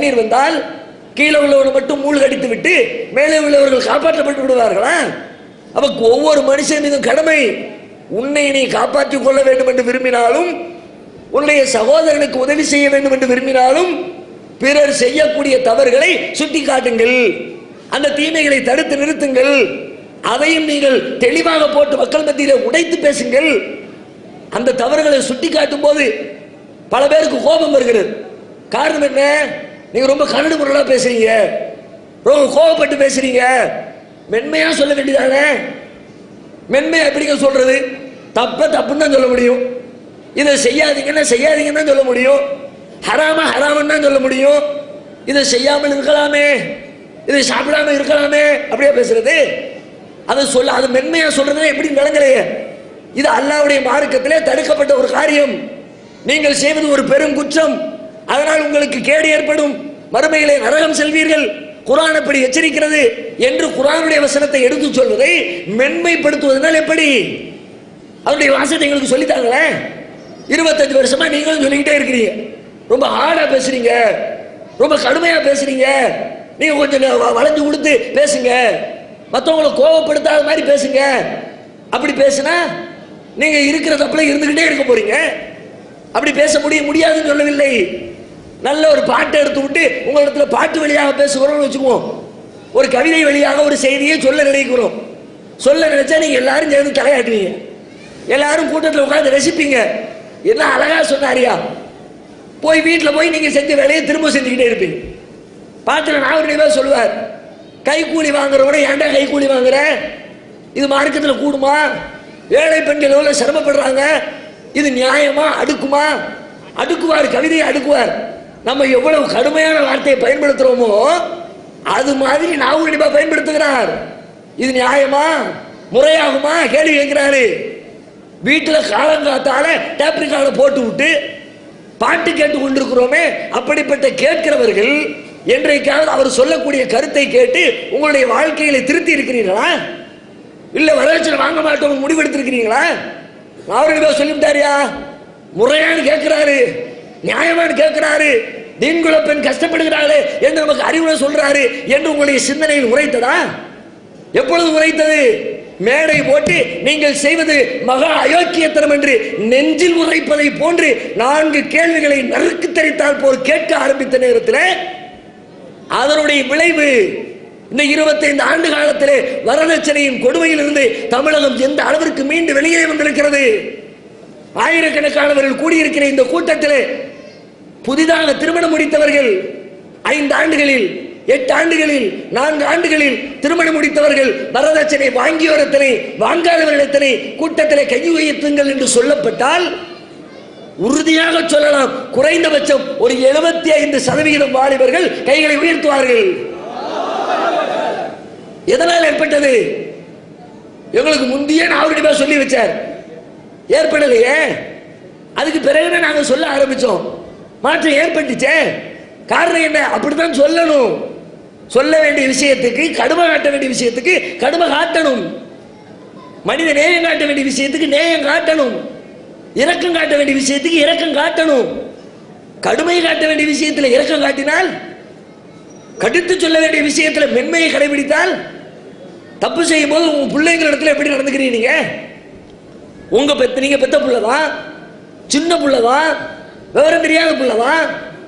தண்ணீர் வந்தால் கீழே உள்ளவனை மட்டும் மூழ்கடித்து விட்டு மேலே உள்ளவர்கள் காப்பாற்றப்பட்டு விடுவார்களா? அப்ப ஒவ்வொரு மனுஷன் மீதும் கடமை. உன்னை நீ காப்பாற்றிக் கொள்ள வேண்டும் என்று விரும்பினாலும் உன்னுடைய சகோதரனுக்கு உதவி செய்ய வேண்டும் என்று விரும்பினாலும் பிறர் செய்யக்கூடிய தவறுகளை சுட்டி காட்டுங்கள். அந்த தீமைகளை தடுத்து நிறுத்துங்கள். அதையும் நீங்கள் தெளிவாக போட்டு மக்கள் மத்தியில் உடைத்து பேசுங்கள். அந்த தவறுகளை சுட்டி காட்டும் போது பல பேருக்கு கோபம் வருகிறது. காரணம் என்ன? நீங்க ரொம்ப கரடு முரடா பேசுறீங்க. ரொம்ப கோபப்பட்டு பேசுறீங்க. மென்மையா சொல்ல வேண்டியதானே? மென்மையா எப்படிங்க சொல்றது? தப்ப தப்புன்னு தான் சொல்ல முடியும். இதை செய்யாதீங்கன்னா செய்யாதீங்கன்னு தான் சொல்ல முடியும். ஹராமா ஹராமன்னு தான் சொல்ல முடியும். இதை செய்யாமல் இருக்கலாமே. இதை சாப்பிடாம இருக்கலாமே. அப்படியே பேசுறது? அதை சொல்ல அது மென்மையா சொல்றது எப்படி விளங்கலையே. இது அல்லாவுடைய மார்க்கத்திலே தடுக்கப்பட்ட ஒரு காரியம். நீங்கள் செய்வது ஒரு பெரும் குற்றம். அதனால் உங்களுக்கு கேடு ஏற்படும். மறுமையிலே நரகம் செல்வீர்கள். குரான் எப்படி எச்சரிக்கிறது என்று குரானுடைய வசனத்தை எடுத்து சொல்வதை மென்மைப்படுத்துவதனால் எப்படி? அவருடைய வாசத்தை எங்களுக்கு சொல்லித்தாங்களே? இருபத்தஞ்சு வருஷமா நீங்களும் சொல்லிக்கிட்டே இருக்கிறீங்க. ரொம்ப ஹார்டா பேசுறீங்க. ரொம்ப கடுமையா பேசுறீங்க. நீங்க கொஞ்சம் வளைஞ்சு கொடுத்து பேசுங்க. மற்றவங்களை கோவப்படுத்தாத மாதிரி பேசுங்க. அப்படி பேசுனா நீங்க இருக்கிற தப்புல இருந்துகிட்டே இருக்க போறீங்க. அப்படி பேச முடிய முடியாதுன்னு சொல்லவில்லை. நல்ல ஒரு பாட்டை எடுத்து விட்டு உங்களிடத்துல பாட்டு வழியாக பேசுகிறோம்னு வச்சுக்குவோம். ஒரு கவிதை வழியாக ஒரு செய்தியை சொல்ல நினைக்கிறோம். சொல்ல நினைச்சா நீங்க எல்லாரும் சேர்ந்து தலையாட்டுவீங்க. எல்லாரும் கூட்டத்தில் உட்காந்து ரசிப்பீங்க. என்ன அழகா சொன்னாரியா? போய் வீட்டில் போய் நீங்க செஞ்ச வேலையை திரும்ப செஞ்சுக்கிட்டே இருப்பீங்க. பாத்துல நாகரிகமா சொல்லுவார் கைக்கூலி வாங்குறவன ஏன்டா கைக்கூலி வாங்குற? இது மார்க்கத்தில் கூடுமா? ஏழை பெண்கள் எவ்வளோ சிரமப்படுறாங்க? இது நியாயமா? அடுக்குமா? அடுக்குவார் கவிதையை அடுக்குவார். நம்ம எவ்வளவு கடுமையான வார்த்தையை பயன்படுத்துறோமோ அது மாதிரி நாகரிகமா பயன்படுத்துகிறார். இது நியாயமா? முறையாகுமா? கேள்வி கேட்கிறாரு. வீட்டில் காலங்காத்தால டேப்ரி காலை போட்டு விட்டு பாட்டு கேட்டு கொண்டிருக்கிறோமே அப்படிப்பட்ட கேட்கிறவர்கள் என்றைக்காவது அவர் சொல்லக்கூடிய கருத்தை கேட்டு உங்களுடைய வாழ்க்கையில திருத்தி இருக்கிறீர்களா? இல்ல வரதட்சணை வாங்க மாட்டோம் முடிவெடுத்திருக்கிறீங்களா? அவர்கள் சொல்லிவிட்டாரியா? முறையான்னு கேட்கிறாரு. நியாயமான்னு கேட்கிறாரு. தீன்குல பெண் கஷ்டப்படுகிறாளே என்று நமக்கு அறிவுரை சொல்றாரு என்று உங்களுடைய சிந்தனையில் உரைத்ததா? எப்பொழுது உரைத்தது? மேடை போட்டு நீங்கள் செய்வது மகா அயோக்கியத்தனம் என்று நெஞ்சில் உரைப்பதை போன்று நான்கு கேள்விகளை நறுக்கு தெரித்தால் போல் கேட்க ஆரம்பித்த நேரத்தில் அதனுடைய விளைவு இந்த 25 ஆண்டு காலத்திலே வரதட்சணையின் கொடுமையிலிருந்து தமிழகம் எந்த அளவிற்கு மீண்டு வெளியே வந்திருக்கிறது? ஆயிரக்கணக்கானவர்கள் கூடியிருக்கிற இந்த கூட்டத்திலே புதிதாக திருமணம் முடித்தவர்கள் ஐந்து ஆண்டுகளில் எட்டு ஆண்டுகளில் நான்கு ஆண்டுகளில் திருமணம் முடித்தவர்கள் வரதட்சணை வாங்கியோரத்தினை எத்தனை கூட்டத்திலே கை உயர்த்துங்கள் என்று சொல்லப்பட்டால் உறுதியாக சொல்லலாம். குறைந்தபட்சம் ஒரு எழுபத்தி ஐந்து சதவிகிதம் வாலிபர்கள் கைகளை உயர்த்துவார்கள். எதனால் ஏற்பட்டது? எங்களுக்கு முந்தைய அவர்கிட்ட சொல்லி வச்சார். ஏற்படலையே. அதுக்கு பிறகு நாங்கள் சொல்ல ஆரம்பிச்சோம். மாற்றம் ஏற்பட்டுச்சே. காரணம் என்ன? அப்படித்தான் சொல்லணும். சொல்ல வேண்டிய விஷயத்துக்கு கடுமை காட்ட வேண்டிய விஷயத்துக்கு கடுமை காட்டணும். மனித நேயம் காட்ட வேண்டிய விஷயத்துக்கு நேயம் காட்டணும். இரக்கம் காட்ட வேண்டிய விஷயத்துக்கு இரக்கம் காட்டணும். கடுமை காட்ட வேண்டிய விஷயத்தில் இரக்கம் காட்டினால் கடித்து சொல்ல வேண்டிய விஷயத்தில் மென்மையை கடைபிடித்தால் தப்பு செய்யும் போது உங்க பிள்ளைங்க இடத்துல எப்படி நடந்துக்கிறீங்க நீங்க? உங்க பெத்த நீங்க பெத்த பிள்ளைதான்? சின்ன பிள்ளைதான்? விவரம் தெரியாத பிள்ளைதான்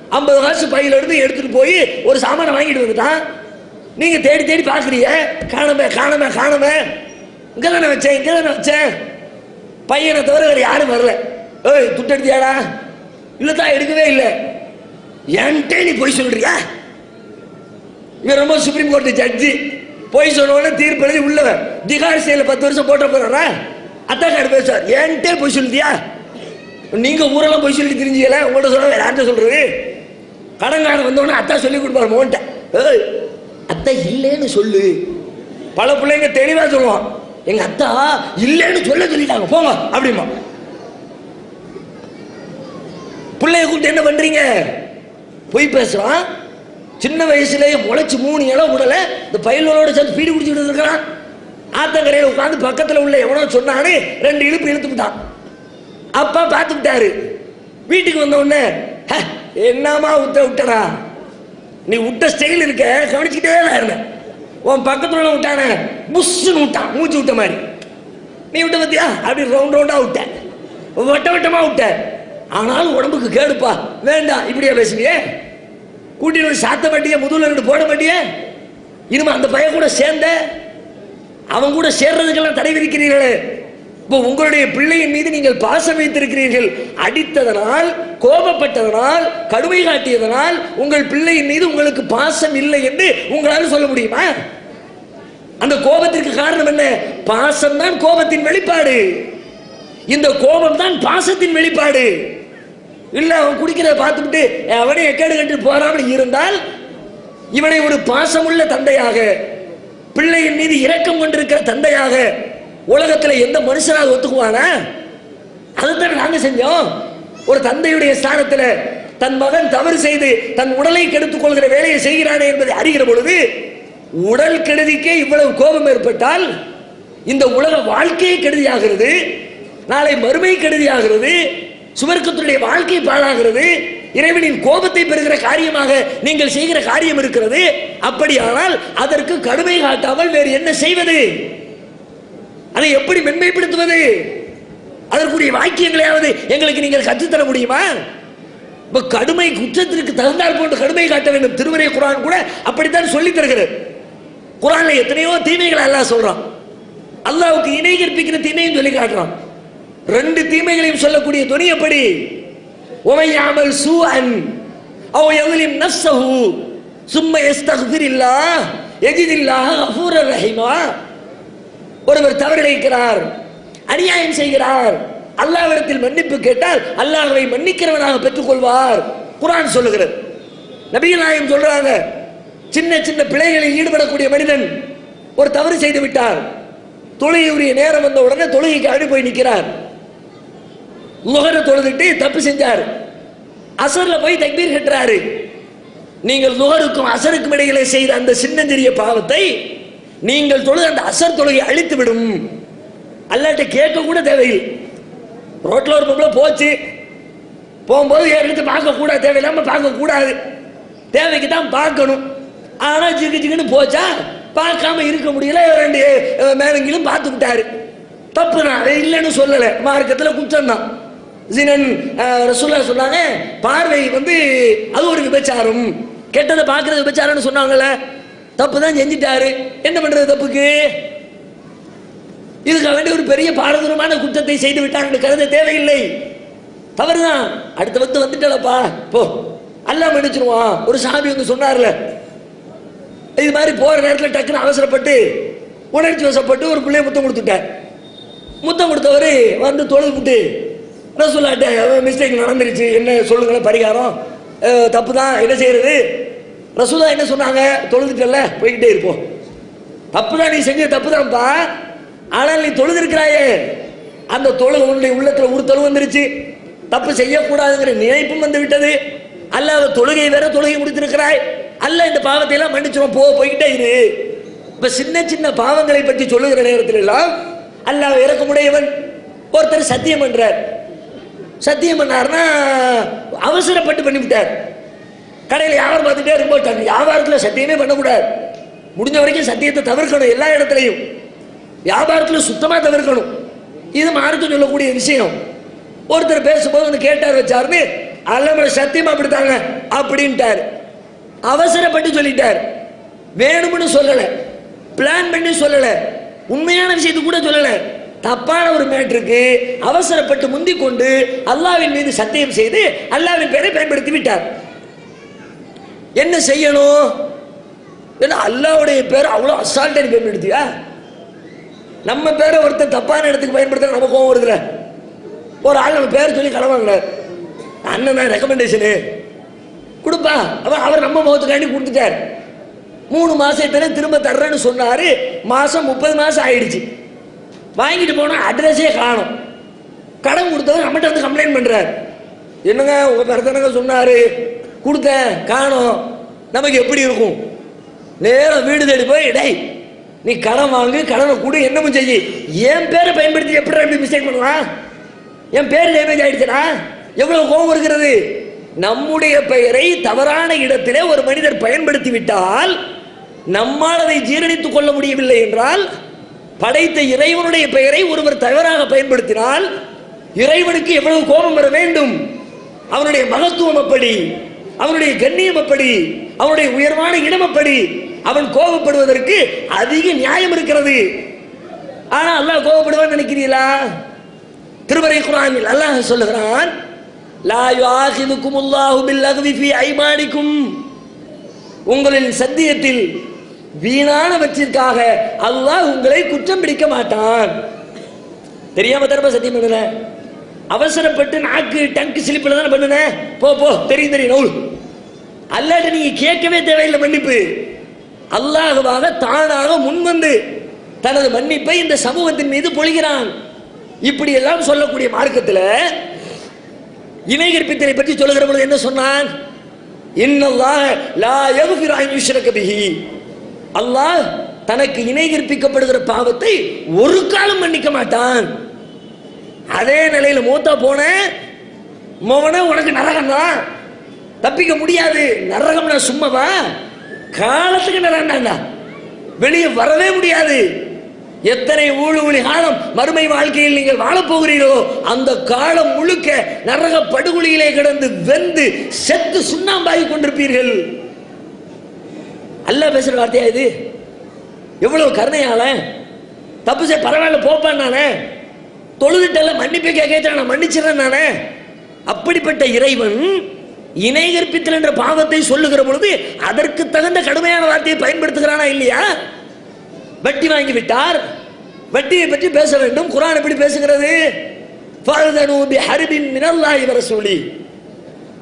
ஐம்பது காசு பையில இருந்து எடுத்துட்டு போய் ஒரு சாமானை வாங்கிட்டு வந்துட்டான் நீங்க தேடி தேடி பாக்குறீங்க. காணமே காணமே காணமே. இங்க தானே வச்சேன் இங்க தானே வச்சேன். பையனை தவிர வேற யாரும் வரல. ஏய் துட்டு எடுத்தியாடா? இல்லதான் எடுக்கவே இல்லை. என்கிட்ட நீ பொய் சொல்றியா? இவன் ரொம்ப சுப்ரீம் கோர்ட் ஜட்ஜி போய் சொன்னவன தீர்ப்பு எழுதி உள்ளவன். திகார் செயல பத்து வருஷம் போட்ட போறாரா? அத்தாக்காடு பேசுவார். என்கிட்ட பொய் சொல்லிட்டியா நீங்க ஊரெல்லாம் போய் சொல்லி தெரிஞ்சீங்களா உங்கள்ட்ட சொல்ல வேற யார்கிட்ட சொல்றது? கடங்காரன் வந்தோடனே அத்தா சொல்லி கொடுப்பாரு மோன்ட்ட. ஏய் அத்தா இல்லைன்னு சொல்லு. பல பிள்ளைங்க தெளிவா சொல்லுவான். எங்க அத்தா இல்லைன்னு சொல்ல சொல்லிட்டாங்க. போங்க அப்படிமா பிள்ளைய கூப்பிட்டு என்ன பண்றீங்க? பொய் பேசுறான். சின்ன வயசுலயே முளைச்சு மூணு இடம் விடலை இந்த பயிலோட சேர்ந்து பீடி குடிச்சுட்டு இருக்கிறான் ஆத்தங்கரையில் உட்காந்து பக்கத்துல உள்ள எவனோ சொன்னானே ரெண்டு இழுப்பு இழுத்து விட்டான் அப்பா பார்த்து விட்டாரு வீட்டுக்கு வந்த உடனே "ஹ, என்னம்மா உத்த விட்டடா? நீ விட்ட ஸ்டைல் இருக்க கவனிச்சுக்கிட்டே தான் இருந்தேன் உன் பக்கத்துல உள்ள விட்டானே புஷ்ஷுன்னு விட்டான் மூச்சு விட்ட மாதிரி. நீ விட்ட பத்தியா? அப்படி ரவுண்ட் ரவுண்டா விட்ட. வட்ட வட்டமா விட்ட. ஆனாலும் உடம்புக்கு கேடுப்பா. வேண்டாம் இப்படியா பேசுவியே கூட்டிட்டு வந்து சாத்த மாட்டிய முதுகுல ரெண்டு போட மாட்டியே? இனிமே அந்த பையன் கூட சேர்ந்த அவன் கூட சேர்றதுக்கெல்லாம் தடை விதிக்கிறீர்களே. இப்போ உங்களுடைய பிள்ளையின் மீது நீங்கள் பாசம் வைத்திருக்கிறீர்கள். அடித்ததனால் கோபப்பட்டதனால் கடுமை காட்டியதனால் உங்கள் பிள்ளையின் மீது உங்களுக்கு பாசம் இல்லை என்று உங்களால் சொல்ல முடியுமா? அந்த கோபத்திற்கு காரணம் என்ன? பாசம் தான் கோபத்தின் வெளிப்பாடு. இந்த கோபம் தான் பாசத்தின் வெளிப்பாடு. இல்ல அவன் குடிக்கிறத பார்த்துட்டு அவனே எக்கேடு கண்டு போறாமல் இருந்தால் இவனை ஒரு பாசமுள்ள தந்தையாக பிள்ளையின் மீது இரக்கம் கொண்டிருக்கிற தந்தையாக உலகத்தில் எந்த மனுஷனாக ஒத்துக்குவானா? அதுதான் நாங்க செஞ்சோம். ஒரு தந்தையுடைய ஸ்தானத்தில் தன் மகன் தவறு செய்து தன் உடலை கெடுத்துக் கொள்கிற வேலையை செய்கிறானே என்பதை அறிகிற பொழுது உடல் கெடுதிக்கே இவ்வளவு கோபம் ஏற்பட்டால் இந்த உலக வாழ்க்கையே கெடுதியாகிறது நாளை மறுமை கெடுதியாகிறது சுவர்க்கத்துடைய வாழ்க்கை பாழாகிறது இறைவனின் கோபத்தை பெறுகிற காரியமாக நீங்கள் செய்கிற காரியம் இருக்கிறது. அப்படியானால் அதற்கு கடுமை காட்டாமல் வேறு என்ன செய்வது? அதை எப்படி மென்மைப்படுத்துவது? அதற்குரிய வாக்கியங்களையாவது எங்களுக்கு நீங்கள் கற்றுத்தர முடியுமா? இப்ப கடுமை குற்றத்திற்கு தகுந்தால் போன்று கடுமை காட்ட வேண்டும். திருமறை குரான் கூட அப்படித்தான் சொல்லி தருகிறது. குரான்ல எத்தனையோ தீமைகளை அல்லாஹ் சொல்றான். அல்லாவுக்கு இணை கற்பிக்கிற தீமையும் சொல்லி காட்டுறான். ரெண்டு தீமைகளையும் சொல்லக்கூடிய துணி எப்படி? உமையாமல் சூஅன் அவ எவலிம் சும்மா சும்ம யஸ்தக்ஃபிரில்லாஹ் எஜிதில்லாஹ் கஃபூரர் ரஹீமா. ஒருவர் தவறிழைக்கிறார் அநியாயம் செய்கிறார் அல்லாவிடத்தில் மன்னிப்பு கேட்டால் அல்லாஹ்வை மன்னிக்கிறவனாக பெற்றுக்கொள்வார். குரான் சொல்லுகிறது. நபிகள் நாயகம் சொல்றாங்க சின்ன சின்ன பிழைகளில் ஈடுபடக்கூடிய மனிதன் ஒரு தவறு செய்து விட்டார். தொழுகையுரிய நேரம் வந்த உடனே தொழுகைக்கு அடி போய் நிற்கிறார். முகர தொழுதுட்டு தப்பு செஞ்சார். அசர்ல போய் தக்பீர் கட்டுறாரு. நீங்கள் நுகருக்கும் அசருக்கும் இடையிலே செய்த அந்த சின்னஞ்சிறிய பாவத்தை நீங்கள் தொழுது அந்த அசர் தொழுகை அழித்து விடும். அல்லாட்ட கேட்க கூட தேவையில்லை. ரோட்டில் ஒரு பொம்பளை போச்சு. போகும்போது எடுத்து பார்க்கக்கூடாது தேவையில்லாமல் பார்க்கக்கூடாது தேவைக்கு தான் பார்க்கணும். ஆனால் ஜிக்கு ஜிக்குன்னு போச்சா? பார்க்காம இருக்க முடியல. ரெண்டு மேலங்கிலும் பார்த்து விட்டாரு தப்பு தான் அதை இல்லைன்னு சொல்லலை. மார்க்கத்தில் குற்றம் தான் ஜினன் ரசூல்லா சொன்னாங்க பார்வை வந்து அது ஒரு விபச்சாரம். கெட்டதை பார்க்குறது விபச்சாரம்னு சொன்னாங்கல்ல. தப்பு தான் செஞ்சிட்டாரு. என்ன பண்றது தப்புக்கு? இதுக்காக வேண்டி ஒரு பெரிய பாரதூரமான குற்றத்தை செய்து விட்டாங்க கருத தேவையில்லை. தவறுதான். அடுத்த வந்து வந்துட்டாளப்பா. போ. எல்லாம் மன்னிச்சிருவான் ஒரு சாமி வந்து சொன்னார்ல. இது மாதிரி போற நேரத்தில் டக்குன்னு அவசரப்பட்டு உணர்ச்சி வசப்பட்டு ஒரு பிள்ளைய முத்தம் கொடுத்துட்டார். முத்தம் கொடுத்தவர் வந்து தொழுதுவிட்டு ரசூல்லாட்ட மிஸ்டேக் நடந்துருச்சு. என்ன சொல்லுங்களேன் பரிகாரம்? தப்பு தான் என்ன செய்யறது? ரசூலா என்ன சொன்னாங்க? தொழுதுட்டல போய்கிட்டே இருப்போம் தப்பு தான் நீ செஞ்ச தப்பு தான்ப்பா ஆனால் நீ தொழுதிருக்கிறாயே. அந்த தொழுகை உன்னுடைய ஒரு உறுத்தலும் வந்துருச்சு. தப்பு செய்யக்கூடாதுங்கிற நினைப்பும் வந்து விட்டது. அல்லாஹ் தொழுகை வேற தொழுகை முடித்திருக்கிறாய். அல்ல இந்த பாவத்தை எல்லாம் மன்னிச்சிடும் போ போய்கிட்டே இரு. இப்ப சின்ன சின்ன பாவங்களை பற்றி சொல்லுகிற நேரத்தில் எல்லாம் அல்லாஹ் இறக்கமுடையவன் ஒருத்தர் சத்தியம் பண்றார். சத்தியம் பண்ணாருன்னா அவசரப்பட்டு பண்ணிவிட்டார். கடையில் வியாபாரம் பார்த்துட்டே இருக்கும்போது வியாபாரத்தில் சத்தியமே பண்ணக்கூடாது. முடிஞ்ச வரைக்கும் சத்தியத்தை தவிர்க்கணும் எல்லா இடத்துலையும். வியாபாரத்தில் சுத்தமாக தவிர்க்கணும். இது மார்க்கம் சொல்லக்கூடிய விஷயம். ஒருத்தர் பேசும்போது வந்து கேட்டார் வச்சாருன்னு அல்லமர சத்தியம் அப்படித்தாங்க? அப்படின்ட்டார். அவசரப்பட்டு சொல்லிட்டார். வேணும்னு சொல்லலை. பிளான் பண்ணி சொல்லலை. உண்மையான விஷயத்தை கூட சொல்லலை. தப்பான ஒரு மேட்டருக்கு அவசரப்பட்டு முந்திக் கொண்டு அல்லாவின் மீது சத்தியம் செய்து அல்லாவின் பேரை பயன்படுத்தி விட்டார். என்ன செய்யணும்? ஏன்னா அல்லாவுடைய பேர் அவ்வளோ அசால்ட்டை பயன்படுத்தியா நம்ம பேரை ஒருத்தர் தப்பான இடத்துக்கு பயன்படுத்த நம்ம கோவம் வருதுல. ஒரு ஆள் நம்ம பேர் சொல்லி கடன் அண்ணன் தான் ரெக்கமெண்டேஷனு கொடுப்பா. அவன் அவர் நம்ம முகத்துக்காண்டி கொடுத்துட்டார். மூணு மாசத்துல திரும்ப தர்றேன்னு சொன்னார். மாதம் முப்பது மாதம் ஆயிடுச்சு. வாங்கிட்டு போனால் அட்ரஸே காணும். கடன் கொடுத்தவர் நம்மகிட்ட வந்து கம்ப்ளைண்ட் பண்ணுறார் என்னங்க உங்கள் பிறந்தனங்க சொன்னார்? கொடுத்தேன் காணோம். நமக்கு எப்படி இருக்கும்? நேரம் வீடு தேடி போய் டேய் நீ கடன் வாங்கு கடனை கொடு என்னமும் செய்யி என் பேரை பயன்படுத்தி எப்படி எப்படி மிஸ்டேக் பண்ணலாம்? என் பேர் டேமேஜ் ஆயிடுச்சுடா? எவ்வளவு கோபம் இருக்கிறது? நம்முடைய பெயரை தவறான இடத்திலே ஒரு மனிதர் பயன்படுத்தி விட்டால் நம்மால் அதை ஜீரணித்துக் கொள்ள முடியவில்லை என்றால் படைத்த இறைவனுடைய பெயரை ஒருவர் தவறாக பயன்படுத்தினால் இறைவனுக்கு எவ்வளவு கோபம் வர வேண்டும்? அவனுடைய மகத்துவம் அப்படி. அவனுடைய கண்ணியம் அப்படி அவனுடைய உயர்வான இடம் அப்படி. அவன் கோபப்படுவதற்கு அதிக நியாயம் இருக்கிறது. ஆனா அல்லாஹ் கோபப்படுவான்னு நினைக்கிறீங்களா? திருமறை குரானில் அல்லாஹ் சொல்லுகிறான் லா யுஆஹிதுக்கும் அல்லாஹு பில்லஹ்வி ஃபீ ஐமானிக்கும். உங்களின் சத்தியத்தில் வீணானவற்றிற்காக அல்லாஹ் உங்களை குற்றம் பிடிக்க மாட்டான். தெரியாம தரப்ப சத்தியம் பண்ணுன அவசரப்பட்டு நாக்கு டங்கு சிலிப்பில் தானே பண்ணுனேன் போ போ தெரியும் தெரியும் நூல். அல்லாட்ட நீங்க கேட்கவே தேவையில்லை மன்னிப்பு. அல்லாஹுவாக தானாக முன்வந்து தனது மன்னிப்பை இந்த சமூகத்தின் மீது பொழிகிறான். இப்படி எல்லாம் சொல்லக்கூடிய மார்க்கத்தில் இணை கற்பித்தலை பற்றி சொல்லுகிற பொழுது என்ன சொன்னான்? இன்னல்லா லா யக்ஃபிரு அன் யுஷ்ரக பிஹி. அல்லாஹ் தனக்கு இணை கற்பிக்கப்படுகிற பாவத்தை ஒரு காலம் மன்னிக்க மாட்டான். அதே நிலையில மூத்தா போன மோவன உனக்கு நரகம் தான் தப்பிக்க முடியாது. நரகம்னா சும்மாவா? காலத்துக்கு நரகம்டா வெளியே வரவே முடியாது. எத்தனை ஊழு ஊழி காலம் மறுமை வாழ்க்கையில் நீங்கள் வாழப்போகிறீர்களோ அந்த காலம் முழுக்க நரக படுகொலியிலே கிடந்து வெந்து செத்து சுண்ணாம்பாகி கொண்டிருப்பீர்கள். அல்ல பேசுற வார்த்தையா இது? எவ்வளவு கருணையால? தப்பு செய்ய பரவாயில்ல போப்பான் நானே. தொழுதுட்டல மன்னிப்பு கேட்க நான் மன்னிச்சிடறேன் நானே. அப்படிப்பட்ட இறைவன் இணை கற்பித்தல் என்ற பாவத்தை சொல்லுகிற பொழுது அதற்கு தகுந்த கடுமையான வார்த்தையை பயன்படுத்துகிறானா இல்லையா? வட்டி வாங்கி விட்டார். வட்டியை பற்றி பேச வேண்டும். குரான் எப்படி பேசுகிறது? ஃபர்தனு பிஹர்பின் மினல்லாஹி வரசூலி.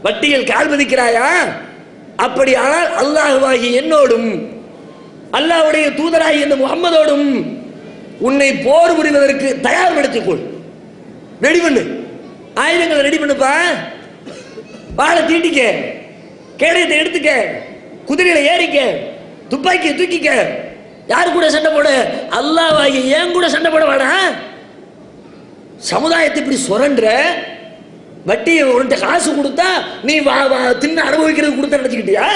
வட்டியில் கால் பதிக்கிறாயா அப்படியானால் அல்லாஹுவாகி என்னோடும் அல்லாஹ்வுடைய தூதராகி இந்த முகம்மதோடும் உன்னை போர் புரிவதற்கு தயார்படுத்திக் கொள் ரெடி பண்ணு. ஆயுதங்களை ரெடி பண்ணுப்பா. வாழை தீட்டிக்க. கேடயத்தை எடுத்துக்க. குதிரையில ஏறிக்க. துப்பாக்கியை தூக்கிக்க. யார் கூட சண்டை போட? அல்லாவாகி ஏன் கூட சண்டை போட வாடா சமுதாயத்தை இப்படி சுரண்ட வட்டியை உன்கிட்ட காசு கொடுத்தா நீ வா வா தின்னு அனுபவிக்கிறது கொடுத்த நினச்சிக்கிட்டியா?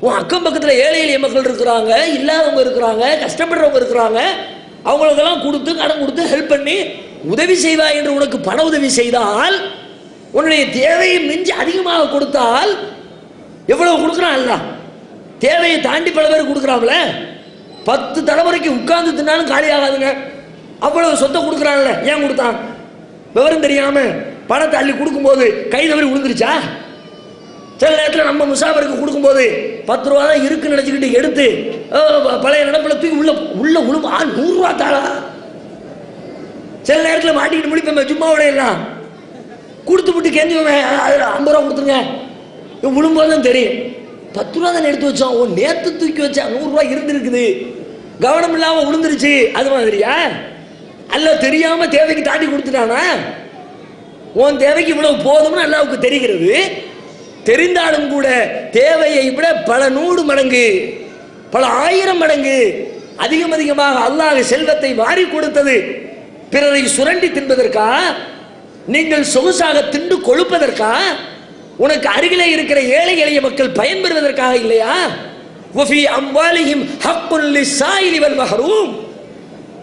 உன் அக்கம் பக்கத்தில் ஏழை எளிய மக்கள் இருக்கிறாங்க இல்லாதவங்க இருக்கிறாங்க கஷ்டப்படுறவங்க இருக்கிறாங்க. அவங்களுக்கெல்லாம் கொடுத்து கடன் கொடுத்து ஹெல்ப் பண்ணி உதவி செய்வாய் என்று உனக்கு பண உதவி செய்தால் உன்னுடைய தேவையை மிஞ்சி அதிகமாக கொடுத்தால் எவ்வளவு கொடுக்குறான் அல்ல? தேவையை தாண்டி பல பேர் கொடுக்குறாங்கள பத்து தலைமுறைக்கு உட்கார்ந்து தின்னாலும் காலி ஆகாதுங்க. அவ்வளவு சொத்தை கொடுக்குறான்ல ஏன் கொடுத்தான்? விவரம் தெரியாம பணத்தை அள்ளி கொடுக்கும்போது கை தவறி விழுந்துருச்சா? சில நேரத்தில் நம்ம முசாபருக்கு கொடுக்கும்போது பத்து ரூபா தான் இருக்குன்னு நினச்சிக்கிட்டு எடுத்து ஓ, பழைய நடப்பில் தூக்கி உள்ள உள்ள உழும் ஆ நூறுரூவா தாளா? சில நேரத்தில் மாட்டிக்கிட்டு முடிப்பேன் சும்மாவோட எல்லாம். கொடுத்து விட்டு கெஞ்சுவேன் அதில் ஐம்பது ரூபா கொடுத்துருங்க. விழும்போது தான் தெரியும். பத்து ரூபா தானே எடுத்து வச்சோம் ஓ நேற்று தூக்கி வச்சா நூறுரூவா இருந்திருக்குது. கவனம் இல்லாமல் விழுந்துருச்சு அது மாதிரியா? அல்ல தெரியாமல் தேவைக்கு தாண்டி கொடுத்துட்டானா? உன் தேவைக்கு இவ்வளவு போதும்னு அல்லாவுக்கு தெரிகிறது. தெரிந்தாலும் கூட தேவையை விட பல நூறு மடங்கு பல ஆயிரம் மடங்கு அதிகம் அதிகமாக அல்லாஹ் செல்வத்தை வாரி கொடுத்தது. பிறரை சுரண்டி தின்பதற்கா? நீங்கள் சொகுசாக தின்று கொழுப்பதற்கா? உனக்கு அருகிலே இருக்கிற ஏழை எளிய மக்கள் பயன்பெறுவதற்காக இல்லையா? உஃபி அம்பாலியும் ஹப்புல்லி சாயிலி வல் மஹரூம்.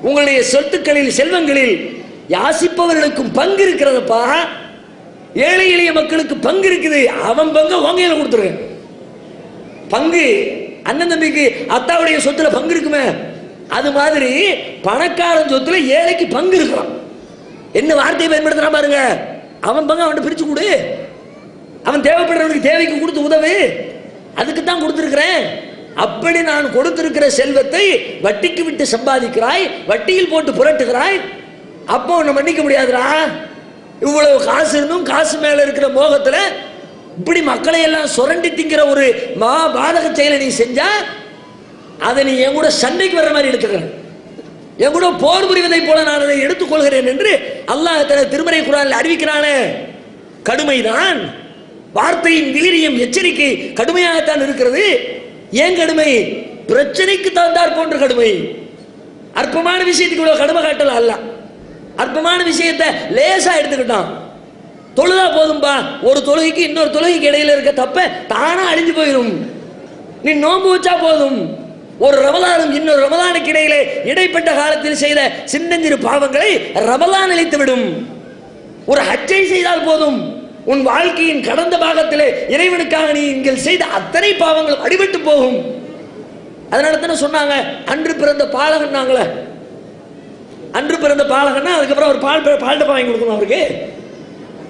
உங்களுடைய சொத்துக்களில் செல்வங்களில் யாசிப்பவர்களுக்கும் பங்கு இருக்கிறதப்பா? ஏழை எளிய மக்களுக்கு பங்கு இருக்குது. அவன் பங்கு உங்கையில கொடுத்துருவேன். பங்கு அண்ணன் தம்பிக்கு அத்தாவுடைய சொத்துல பங்கு இருக்குமே. அது மாதிரி பணக்காரன் சொத்துல ஏழைக்கு பங்கு இருக்கிறான். என்ன வார்த்தையை பயன்படுத்துறான் பாருங்க. அவன் பங்கு அவன்கிட்ட பிரிச்சு கொடு. அவன் தேவைப்படுறவனுக்கு தேவைக்கு கொடுத்து உதவு. அதுக்கு தான் கொடுத்துருக்கிறேன். அப்படி நான் கொடுத்திருக்கிற செல்வத்தை வட்டிக்கு விட்டு சம்பாதிக்கிறாய் வட்டியில் போட்டு புரட்டுகிறாய். அப்போ உன்னை மன்னிக்க முடியாதுடா. இவ்வளவு காசு இருந்தும் காசு மேல இருக்கிற மோகத்துல இப்படி மக்களை எல்லாம் சுரண்டி திங்கிற ஒரு மா பாதக செயலை நீ செஞ்சா அதை நீ என் கூட சண்டைக்கு வர்ற மாதிரி எடுத்துக்கிறேன். என் கூட போர் புரிவதை போல நான் அதை எடுத்துக்கொள்கிறேன் என்று அல்லாஹ் தன திருமறை குரானில் அறிவிக்கிறானே. கடுமைதான். வார்த்தையின் வீரியம் எச்சரிக்கை கடுமையாகத்தான் இருக்கிறது. ஏன் கடுமை? பிரச்சனைக்கு தகுந்தார் போன்ற கடுமை. அற்பமான விஷயத்துக்கு இவ்வளவு கடுமை காட்டலாம் அல்ல அற்பமான விஷயத்தை லேசா எடுத்துக்கிட்டான். தொழுதா போதும்பா. ஒரு தொழுகைக்கு இன்னொரு தொழுகைக்கு இடையில இருக்க தப்ப தானா அழிஞ்சு போயிடும் நீ நோன்பு வச்சா போதும். ஒரு ரமலானும் இன்னொரு ரமலானுக்கு இடையிலே இடைப்பட்ட காலத்தில் செய்த சின்னஞ்சிறு பாவங்களை ரமலான் அழித்து விடும். ஒரு ஹஜ்ஜை செய்தால் போதும். உன் வாழ்க்கையின் கடந்த பாகத்திலே இறைவனுக்காக நீ நீங்கள் செய்த அத்தனை பாவங்களும் அடிபட்டு போகும். அதனால தானே சொன்னாங்க அன்று பிறந்த பாலகன்னாங்களே அன்று பிறந்த பாலகன்னா அதுக்கப்புறம் ஒரு பால் பால் டப்பா வாங்கி கொடுக்கணும் அவருக்கு.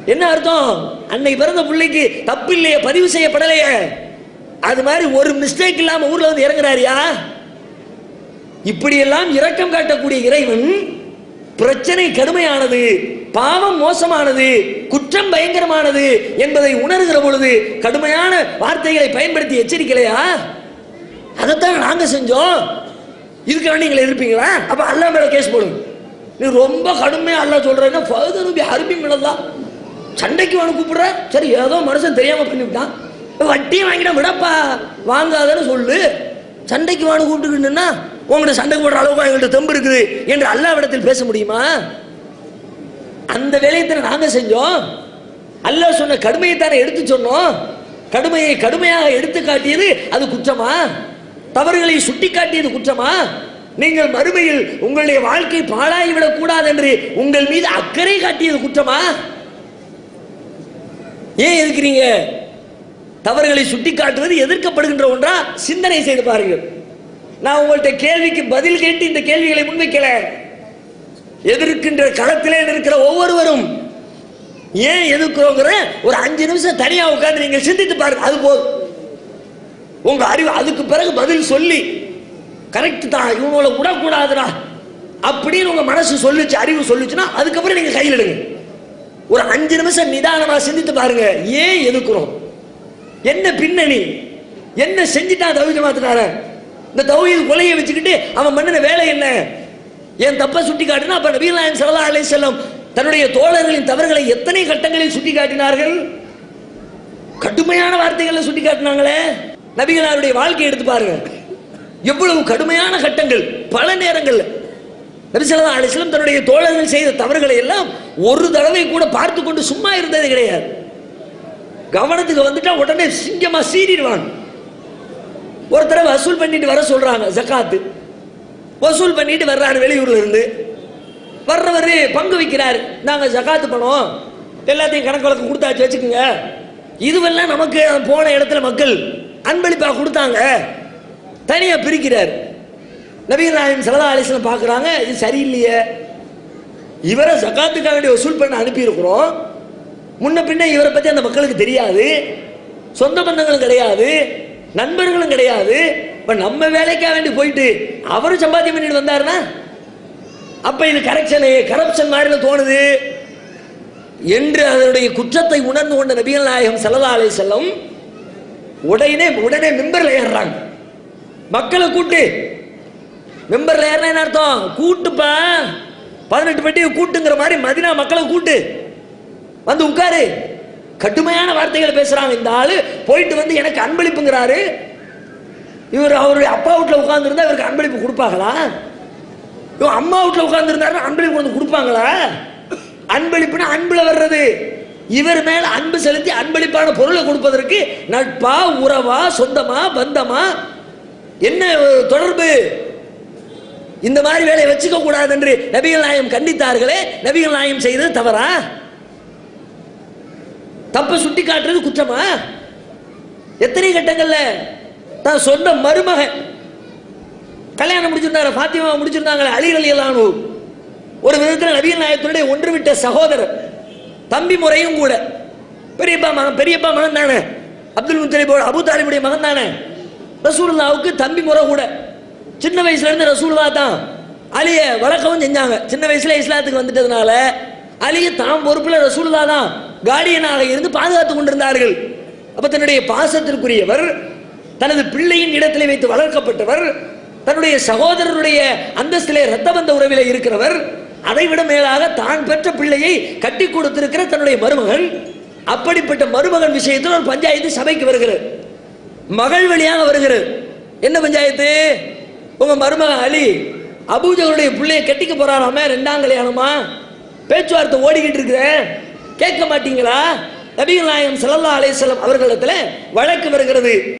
என்ன அர்த்தம்? அன்னை பிறந்த பிள்ளைக்கு தப்பு இல்லையே பதிவு செய்யப்படலையே. அது மாதிரி ஒரு மிஸ்டேக் இல்லாம ஊர்ல வந்து இறங்குறாரியா? இப்படியெல்லாம் இரக்கம் காட்டக்கூடிய இறைவன் பிரச்சனை கடுமையானது பாவம் மோசமானது குற்றம் பயங்கரமானது என்பதை உணர்கிற பொழுது கடுமையான வார்த்தைகளை பயன்படுத்தி எச்சரிக்கலையா? அதைத்தான் நாங்க செஞ்சோம். இதுக்கு வேண்டி நீங்களை எதிர்ப்பீங்களா? அப்ப அல்லா மேல கேஸ் போடுங்க. நீ ரொம்ப கடுமையாக அல்ல சொல்கிறேன்னா ஃபர்தர் அருமி மிளதா சண்டைக்கு வேணும் கூப்பிடுற? சரி ஏதோ மனுஷன் தெரியாமல் பண்ணிவிட்டான். வட்டியை வாங்கிட்டா விடப்பா வாங்காதன்னு சொல்லு. சண்டைக்கு வாங்க கூப்பிட்டுக்கிட்டுன்னா உங்கள்கிட்ட சண்டை போடுற அளவுக்கு எங்கள்கிட்ட தெம்பு இருக்குது என்று அல்லாவிடத்தில் பேச முடியுமா? அந்த வேலையை நாங்கள் செஞ்சோம். அல்லாஹ் சொன்ன கடுமையை தானே எடுத்து சொன்னோம். கடுமையை கடுமையாக எடுத்து காட்டியது அது குற்றமா? தவறுகளை சுட்டி காட்டியது குற்றமா? நீங்கள் மறுமையில் உங்களுடைய வாழ்க்கை பாழாகிவிடக் கூடாது என்று உங்கள் மீது அக்கறை காட்டியது குற்றமா? ஏன் எதுக்குறீங்க தவறுகளை சுட்டி காட்டுவது எதிர்க்கப்படுகின்ற ஒன்றா? சிந்தனை செய்து பாருங்கள். நான் உங்கள்கிட்ட கேள்விக்கு பதில் கேட்டு இந்த கேள்விகளை முன்வைக்கல. எதிர்க்கின்ற களத்திலே இருக்கிற ஒவ்வொருவரும் ஏன் எதிர்க்கிறோங்கிற ஒரு அஞ்சு நிமிஷம் தனியா உட்கார்ந்து நீங்க சிந்தித்து பாருங்க அது போதும். உங்க அறிவு அதுக்கு பிறகு பதில் சொல்லி கரெக்ட் தான். இவங்கள விடக்கூடாதுடா அப்படின்னு உங்க மனசு சொல்லுச்சு அறிவு சொல்லுச்சுன்னா அதுக்கப்புறம் நீங்க கையில் எடுங்க. ஒரு அஞ்சு நிமிஷம் நிதானமா சிந்தித்து பாருங்க. ஏன் எதுக்குறோம்? என்ன பின்னணி? என்ன செஞ்சுட்டான் தௌஜ மாத்தினார இந்த தௌஹீத் கொலையை வச்சுக்கிட்டு அவன் பண்ணின வேலை என்ன? என் தப்பை சுட்டி காட்டினா அப்ப நபீலாயன் சல்லா அலை செல்லம் தன்னுடைய தோழர்களின் தவறுகளை எத்தனை கட்டங்களில் சுட்டி காட்டினார்கள் கடுமையான வார்த்தைகளை சுட்டி காட்டினாங்களே நபிகளாருடைய வாழ்க்கையை எடுத்து பாருங்க. எவ்வளவு கடுமையான கட்டங்கள் பல நேரங்கள் நபிசல்லா அலிஸ்லம் தன்னுடைய தோழர்கள் செய்த தவறுகளை எல்லாம் ஒரு தடவை கூட பார்த்து கொண்டு சும்மா இருந்தது கிடையாது. கவனத்துக்கு வந்துட்டா உடனே சிங்கமா சீறிடுவான் ஒரு தடவை வசூல் பண்ணிட்டு வர சொல்றாங்க ஜக்காத்து. வசூல் பண்ணிட்டு வர்றாரு வெளியூர்ல இருந்து. வர்றவர் பங்கு வைக்கிறாரு. நாங்க ஜக்காத்து பணம் எல்லாத்தையும் கணக்கு வழக்கு கொடுத்தாச்சு வச்சுக்கோங்க. இதுவெல்லாம் நமக்கு போன இடத்துல மக்கள் அன்பளிப்பா கொடுத்தாங்க. தனியா பிரிக்கிறார். நபீர் நாயம் சலதா அலிஸ்லாம் பார்க்குறாங்க இது சரியில்லையே. இவரை சகாத்துக்காக வேண்டிய வசூல் பண்ண அனுப்பியிருக்கிறோம். முன்ன பின்ன இவரை பற்றி அந்த மக்களுக்கு தெரியாது. சொந்த பந்தங்களும் கிடையாது. நண்பர்களும் கிடையாது. இப்போ நம்ம வேலைக்காக வேண்டி போயிட்டு அவரும் சம்பாத்தியம் பண்ணிட்டு வந்தாருன்னா அப்போ இது கரெக்ஷனு கரப்ஷன் மாதிரி தோணுது. என்று அதனுடைய குற்றத்தை உணர்ந்து கொண்ட நபிகள் நாயகம் சல்லா அலை செல்லம் உடனே உடனே மிம்பரில் ஏறுறாங்க. மக்களை கூட்டு. மெம்பர்ல ஏறினா என்ன அர்த்தம்? கூட்டுப்பா. பதினெட்டு பெட்டியை கூட்டுங்கிற மாதிரி மதினா மக்களை கூட்டு. வந்து உட்காரு. கடுமையான வார்த்தைகளை பேசுறாங்க இந்த ஆளு. போயிட்டு வந்து எனக்கு அன்பளிப்புங்கிறாரு. இவர் அவருடைய அப்பா வீட்டில் உட்காந்துருந்தா இவருக்கு அன்பளிப்பு கொடுப்பாங்களா? இவன் அம்மா வீட்டில் உட்காந்துருந்தாருன்னா அன்பளிப்பு கொண்டு கொடுப்பாங்களா? அன்பளிப்புனா அன்புல வர்றது. இவர் மேல அன்பு செலுத்தி அன்பளிப்பான பொருளை கொடுப்பதற்கு நட்பா உறவா சொந்தமா பந்தமா என்ன தொடர்பு? இந்த மாதிரி வேலையை வச்சுக்க கூடாது என்று நபிகள் நாயம் கண்டித்தார்களே நபிகள் நாயம் செய்தது தவறா? தப்ப சுட்டி காட்டுறது குற்றமா? எத்தனை கட்டங்கள்ல தான் சொந்த மருமகன் கல்யாணம் முடிச்சிருந்தாரு பாத்திமா முடிச்சிருந்தாங்களே அலி அலி ஒரு விதத்தில் நபிகள் நாயகத்தினுடைய ஒன்று விட்ட சகோதரர் தம்பி முறையும் கூட பெரியப்பா மகன் பெரியப்பா மகன் தானே அப்துல் முத்தலிபோட அபு தாலிபுடைய மகன் தானே ரசூல்லாவுக்கு தம்பி முறை கூட. சின்ன வயசுலேருந்து ரசூல்லா தான். அலியை வளர்க்கவும் செஞ்சாங்க. சின்ன வயசில் இஸ்லாத்துக்கு வந்துட்டதுனால அலியை தாம் பொறுப்பில் ரசூல்லா தான் கார்டியனாக இருந்து பாதுகாத்து கொண்டிருந்தார்கள். அப்போ தன்னுடைய பாசத்திற்குரியவர் தனது பிள்ளையின் இடத்திலே வைத்து வளர்க்கப்பட்டவர் தன்னுடைய சகோதரருடைய அந்தஸ்திலே ரத்த பந்த உறவிலே இருக்கிறவர் அதைவிட மேலாக தான் பெற்ற பிள்ளையை கட்டி கொடுத்திருக்கிற தன்னுடைய மருமகன். அப்படிப்பட்ட மருமகன் விஷயத்தில் ஒரு பஞ்சாயத்து சபைக்கு வருகிறது. மகள் வழியாக வருகிறது. என்ன பஞ்சாயத்து? உங்க மருமக அலி அபூஜகளுடைய பிள்ளைய கட்டிக்க போறாராமே ரெண்டாம் கல்யாணமா? பேச்சுவார்த்தை ஓடிக்கிட்டு இருக்கிற கேட்க மாட்டீங்களா? நபிகள் நாயகம் ஸல்லல்லாஹு அலைஹி வஸல்லம் அவர்களிடத்துல வழக்கு வருகிறது.